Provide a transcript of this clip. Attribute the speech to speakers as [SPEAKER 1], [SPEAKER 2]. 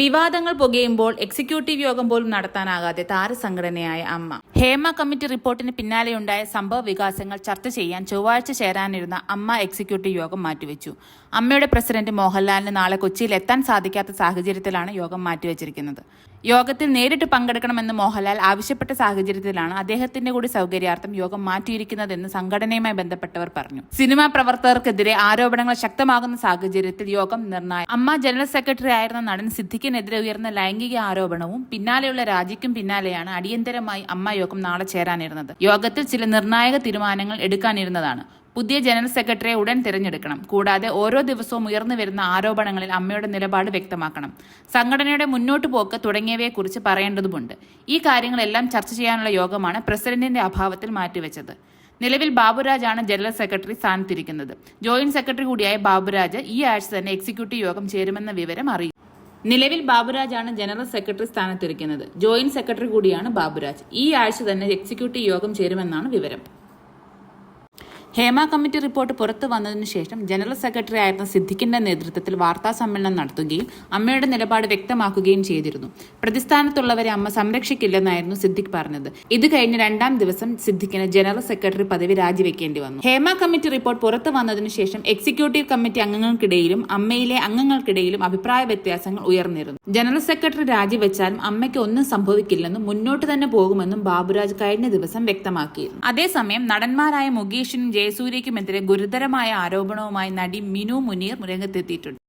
[SPEAKER 1] വിവാദങ്ങൾ പുകയുമ്പോൾ എക്സിക്യൂട്ടീവ് യോഗം പോലും നടത്താനാകാതെ താരസംഘടനയായ അമ്മ. ഹേമ കമ്മിറ്റി റിപ്പോർട്ടിന് പിന്നാലെയുണ്ടായ സംഭവ വികാസങ്ങൾ ചർച്ച ചെയ്യാൻ ചൊവ്വാഴ്ച ചേരാനിരുന്ന അമ്മ എക്സിക്യൂട്ടീവ് യോഗം മാറ്റിവെച്ചു. അമ്മയുടെ പ്രസിഡന്റ് മോഹൻലാലിന് നാളെ കൊച്ചിയിൽ എത്താൻ സാധിക്കാത്ത സാഹചര്യത്തിലാണ് യോഗം മാറ്റിവെച്ചിരിക്കുന്നത്. യോഗത്തിൽ നേരിട്ട് പങ്കെടുക്കണമെന്ന് മോഹൻലാൽ ആവശ്യപ്പെട്ട സാഹചര്യത്തിലാണ് അദ്ദേഹത്തിന്റെ കൂടി സൗകര്യാർത്ഥം യോഗം മാറ്റിയിരിക്കുന്നതെന്ന് സംഘടനയുമായി ബന്ധപ്പെട്ടവർ പറഞ്ഞു. സിനിമാ പ്രവർത്തകർക്കെതിരെ ആരോപണങ്ങൾ ശക്തമാകുന്ന സാഹചര്യത്തിൽ യോഗം നിർണായക അമ്മ ജനറൽ സെക്രട്ടറി ആയിരുന്ന നടൻ സിദ്ദിഖിനെതിരെ ഉയർന്ന ലൈംഗിക ആരോപണവും പിന്നാലെയുള്ള രാജിക്കും പിന്നാലെയാണ് അടിയന്തരമായി അമ്മ യോഗം നാളെ ചേരാനിരുന്നത്. യോഗത്തിൽ ചില നിർണായക തീരുമാനങ്ങൾ എടുക്കാനിരുന്നതാണ്. പുതിയ ജനറൽ സെക്രട്ടറിയെ ഉടൻ തിരഞ്ഞെടുക്കണം. കൂടാതെ ഓരോ ദിവസവും ഉയർന്നു വരുന്ന ആരോപണങ്ങളിൽ അമ്മയുടെ നിലപാട് വ്യക്തമാക്കണം. സംഘടനയുടെ മുന്നോട്ടു പോക്ക് തുടങ്ങിയവയെക്കുറിച്ച് പറയേണ്ടതുമുണ്ട്. ഈ കാര്യങ്ങളെല്ലാം ചർച്ച ചെയ്യാനുള്ള യോഗമാണ് പ്രസിഡന്റിന്റെ അഭാവത്തിൽ മാറ്റിവെച്ചത്. നിലവിൽ ബാബുരാജാണ് ജനറൽ സെക്രട്ടറി സ്ഥാനത്തിരിക്കുന്നത്. ജോയിന്റ് സെക്രട്ടറി കൂടിയായ ബാബുരാജ് ഈ ആഴ്ച തന്നെ എക്സിക്യൂട്ടീവ് യോഗം ചേരുമെന്ന വിവരം അറിയും നിലവിൽ ബാബുരാജാണ് ജനറൽ സെക്രട്ടറി സ്ഥാനത്തിരിക്കുന്നത്. ജോയിന്റ് സെക്രട്ടറി കൂടിയാണ് ബാബുരാജ്. ഈ ആഴ്ച തന്നെ എക്സിക്യൂട്ടീവ് യോഗം ചേരുമെന്നാണ് വിവരം. ഹേമ കമ്മിറ്റി റിപ്പോർട്ട് പുറത്തു വന്നതിനു ശേഷം ജനറൽ സെക്രട്ടറി ആയിരുന്ന സിദ്ദിഖിന്റെ നേതൃത്വത്തിൽ വാർത്താ സമ്മേളനം നടത്തുകയും അമ്മയുടെ നിലപാട് വ്യക്തമാക്കുകയും ചെയ്തിരുന്നു. പ്രതിസ്ഥാനത്തുള്ളവരെ അമ്മ സംരക്ഷിക്കില്ലെന്നായിരുന്നു സിദ്ദിഖ് പറഞ്ഞത്. ഇത് കഴിഞ്ഞ് രണ്ടാം ദിവസം സിദ്ദിഖിന് ജനറൽ സെക്രട്ടറി പദവി രാജിവെക്കേണ്ടി വന്നു. ഹേമ കമ്മിറ്റി റിപ്പോർട്ട് പുറത്തു വന്നതിനു ശേഷം എക്സിക്യൂട്ടീവ് കമ്മിറ്റി അംഗങ്ങൾക്കിടയിലും അമ്മയിലെ അംഗങ്ങൾക്കിടയിലും അഭിപ്രായ വ്യത്യാസങ്ങൾ ഉയർന്നിരുന്നു. ജനറൽ സെക്രട്ടറി രാജിവെച്ചാലും അമ്മയ്ക്ക് ഒന്നും സംഭവിക്കില്ലെന്നും മുന്നോട്ട് തന്നെ പോകുമെന്നും ബാബുരാജ് കഴിഞ്ഞ ദിവസം വ്യക്തമാക്കിയിരുന്നു. അതേസമയം നടന്മാരായ മുകേഷിനും ജയസൂര്യയ്ക്കുമെതിരെ ഗുരുതരമായ ആരോപണവുമായി നടി മിനു മുനീർ രംഗത്തെത്തിയിട്ടുണ്ട്.